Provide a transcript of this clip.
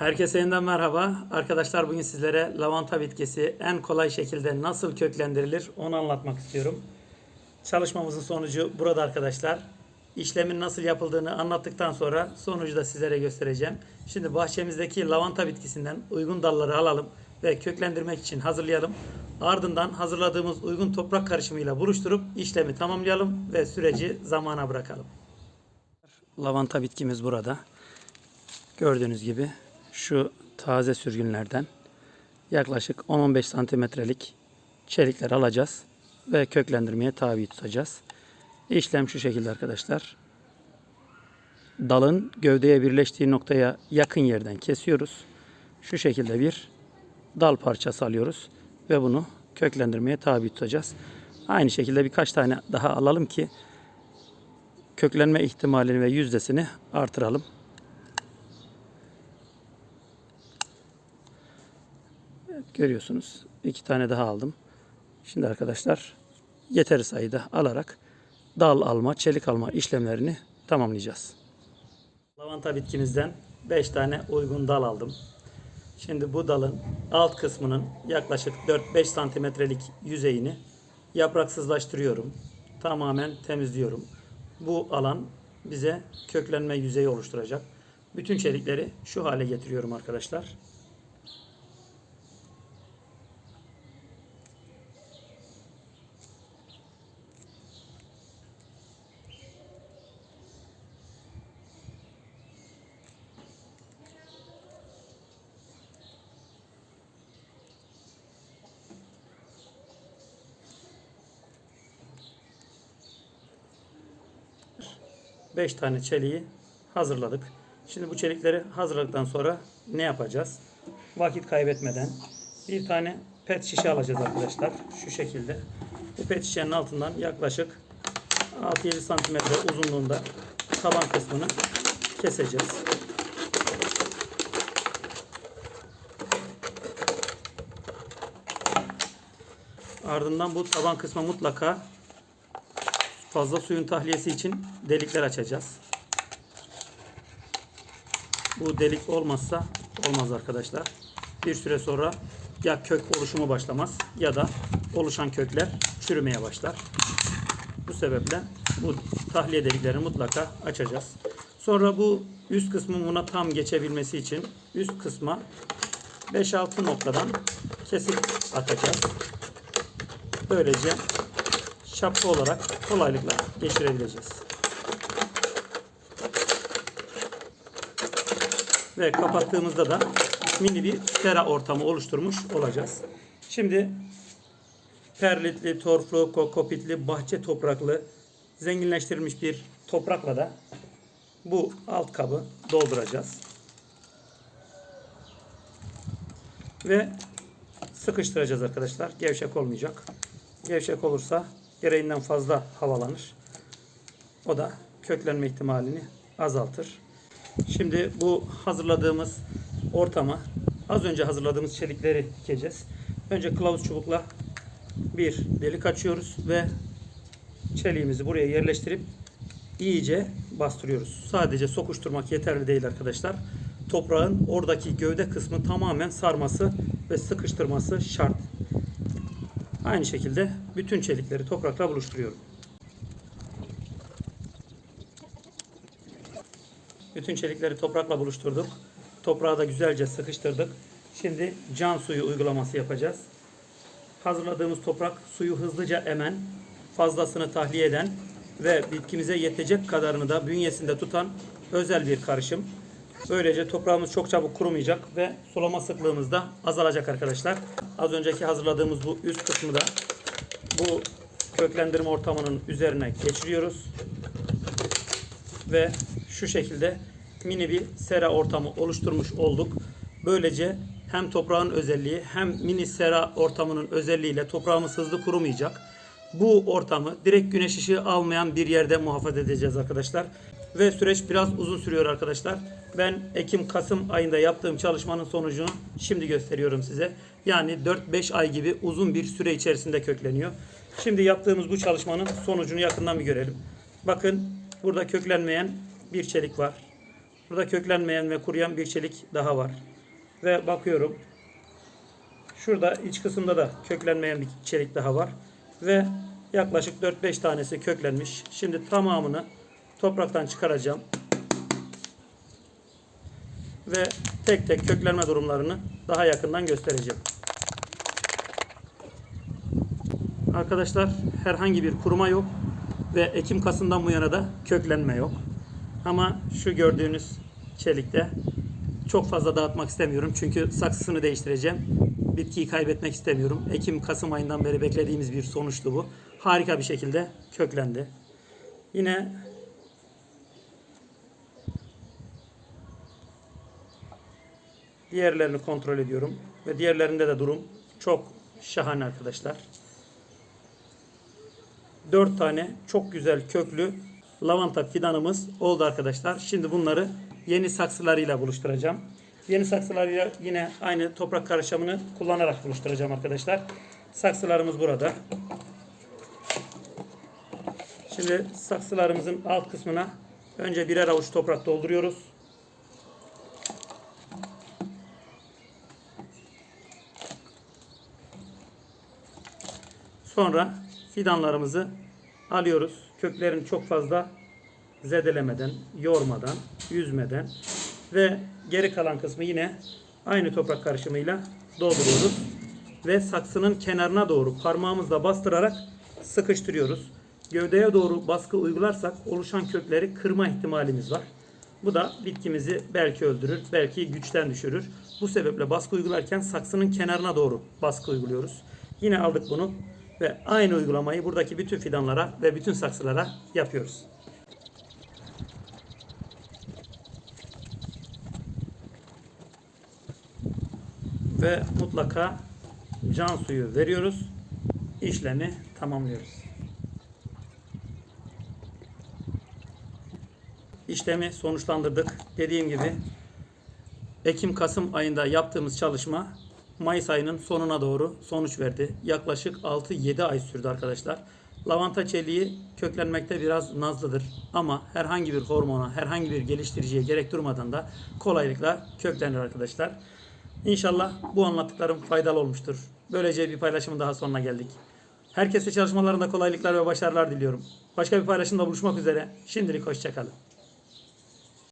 Herkese yeniden merhaba. Arkadaşlar bugün sizlere lavanta bitkisi en kolay şekilde nasıl köklendirilir onu anlatmak istiyorum. Çalışmamızın sonucu burada arkadaşlar. İşlemin nasıl yapıldığını anlattıktan sonra sonucu da sizlere göstereceğim. Şimdi bahçemizdeki lavanta bitkisinden uygun dalları alalım ve köklendirmek için hazırlayalım. Ardından hazırladığımız uygun toprak karışımıyla buluşturup işlemi tamamlayalım ve süreci zamana bırakalım. Lavanta bitkimiz burada. Gördüğünüz gibi şu taze sürgünlerden yaklaşık 10-15 santimetrelik çelikler alacağız ve köklendirmeye tabi tutacağız. İşlem şu şekilde arkadaşlar. Dalın gövdeye birleştiği noktaya yakın yerden kesiyoruz. Şu şekilde bir dal parçası alıyoruz ve bunu köklendirmeye tabi tutacağız. Aynı şekilde birkaç tane daha alalım ki köklenme ihtimalini ve yüzdesini artıralım. Görüyorsunuz. iki tane daha aldım. Şimdi arkadaşlar yeteri sayıda alarak dal alma, çelik alma işlemlerini tamamlayacağız. Lavanta bitkimizden 5 tane uygun dal aldım. Şimdi bu dalın alt kısmının yaklaşık 4-5 santimetrelik yüzeyini yapraksızlaştırıyorum. Tamamen temizliyorum. Bu alan bize köklenme yüzeyi oluşturacak. Bütün çelikleri şu hale getiriyorum arkadaşlar. Beş tane çeliği hazırladık. Şimdi bu çelikleri hazırladıktan sonra ne yapacağız? Vakit kaybetmeden bir tane pet şişe alacağız arkadaşlar. Şu şekilde. Bu pet şişenin altından yaklaşık 6-7 santimetre uzunluğunda taban kısmını keseceğiz. Ardından bu taban kısmı mutlaka fazla suyun tahliyesi için delikler açacağız. Bu delik olmazsa olmaz arkadaşlar. Bir süre sonra ya kök oluşumu başlamaz ya da oluşan kökler çürümeye başlar. Bu sebeple bu tahliye deliklerini mutlaka açacağız. Sonra bu üst kısmın buna tam geçebilmesi için üst kısma 5-6 noktadan kesik atacağız. Böylece şapka olarak kolaylıkla geçirebileceğiz. Ve kapattığımızda da mini bir sera ortamı oluşturmuş olacağız. Şimdi perlitli, torflu, kokopitli, bahçe topraklı, zenginleştirilmiş bir toprakla da bu alt kabı dolduracağız. Ve sıkıştıracağız arkadaşlar. Gevşek olmayacak. Gevşek olursa gereğinden fazla havalanır. O da köklenme ihtimalini azaltır. Şimdi bu hazırladığımız ortama az önce hazırladığımız çelikleri dikeceğiz. Önce kılavuz çubukla bir delik açıyoruz ve çeliğimizi buraya yerleştirip iyice bastırıyoruz. Sadece sokuşturmak yeterli değil arkadaşlar. Toprağın oradaki gövde kısmı tamamen sarması ve sıkıştırması şart. Aynı şekilde bütün çelikleri toprakla buluşturuyorum. Bütün çelikleri toprakla buluşturduk. Toprağı da güzelce sıkıştırdık. Şimdi can suyu uygulaması yapacağız. Hazırladığımız toprak suyu hızlıca emen, fazlasını tahliye eden ve bitkimize yetecek kadarını da bünyesinde tutan özel bir karışım. Böylece toprağımız çok çabuk kurumayacak ve sulama sıklığımız da azalacak arkadaşlar. Az önceki hazırladığımız bu üst kısmı da bu köklendirme ortamının üzerine geçiriyoruz. Ve şu şekilde mini bir sera ortamı oluşturmuş olduk. Böylece hem toprağın özelliği hem mini sera ortamının özelliğiyle toprağımız hızlı kurumayacak. Bu ortamı direkt güneş ışığı almayan bir yerde muhafaza edeceğiz arkadaşlar. Ve süreç biraz uzun sürüyor arkadaşlar. Ben Ekim-Kasım ayında yaptığım çalışmanın sonucunu şimdi gösteriyorum size. Yani 4-5 ay gibi uzun bir süre içerisinde kökleniyor. Şimdi yaptığımız bu çalışmanın sonucunu yakından bir görelim. Bakın burada köklenmeyen bir çelik var. Burada köklenmeyen ve kuruyan bir çelik daha var. Ve bakıyorum. Şurada iç kısımda da köklenmeyen bir çelik daha var. Ve yaklaşık 4-5 tanesi köklenmiş. Şimdi tamamını topraktan çıkaracağım. Ve tek tek köklenme durumlarını daha yakından göstereceğim. Arkadaşlar herhangi bir kuruma yok ve Ekim Kasım'dan bu yana da köklenme yok. Ama şu gördüğünüz çelikte çok fazla dağıtmak istemiyorum çünkü saksısını değiştireceğim. Bitkiyi kaybetmek istemiyorum. Ekim Kasım ayından beri beklediğimiz bir sonuçtu bu. Harika bir şekilde köklendi. Yine diğerlerini kontrol ediyorum ve diğerlerinde de durum çok şahane arkadaşlar. 4 tane çok güzel köklü lavanta fidanımız oldu arkadaşlar. Şimdi bunları yeni saksılarıyla buluşturacağım. Yeni saksılarıyla yine aynı toprak karışımını kullanarak buluşturacağım arkadaşlar. Saksılarımız burada. Şimdi saksılarımızın alt kısmına önce birer avuç toprak dolduruyoruz. Sonra fidanlarımızı alıyoruz. Köklerini çok fazla zedelemeden, yormadan, yüzmeden ve geri kalan kısmı yine aynı toprak karışımıyla dolduruyoruz. Ve saksının kenarına doğru parmağımızla bastırarak sıkıştırıyoruz. Gövdeye doğru baskı uygularsak oluşan kökleri kırma ihtimalimiz var. Bu da bitkimizi belki öldürür, belki güçten düşürür. Bu sebeple baskı uygularken saksının kenarına doğru baskı uyguluyoruz. Yine aldık bunu ve aynı uygulamayı buradaki bütün fidanlara ve bütün saksılara yapıyoruz. Ve mutlaka can suyu veriyoruz. İşlemi tamamlıyoruz. İşlemi sonuçlandırdık. Dediğim gibi Ekim-Kasım ayında yaptığımız çalışma Mayıs ayının sonuna doğru sonuç verdi. Yaklaşık 6-7 ay sürdü arkadaşlar. Lavanta çeliği köklenmekte biraz nazlıdır ama herhangi bir hormona, herhangi bir geliştiriciye gerek durmadan da kolaylıkla köklenir arkadaşlar. İnşallah bu anlattıklarım faydalı olmuştur. Böylece bir paylaşımın daha sonuna geldik. Herkese çalışmalarında kolaylıklar ve başarılar diliyorum. Başka bir paylaşımda buluşmak üzere. Şimdilik hoşçakalın.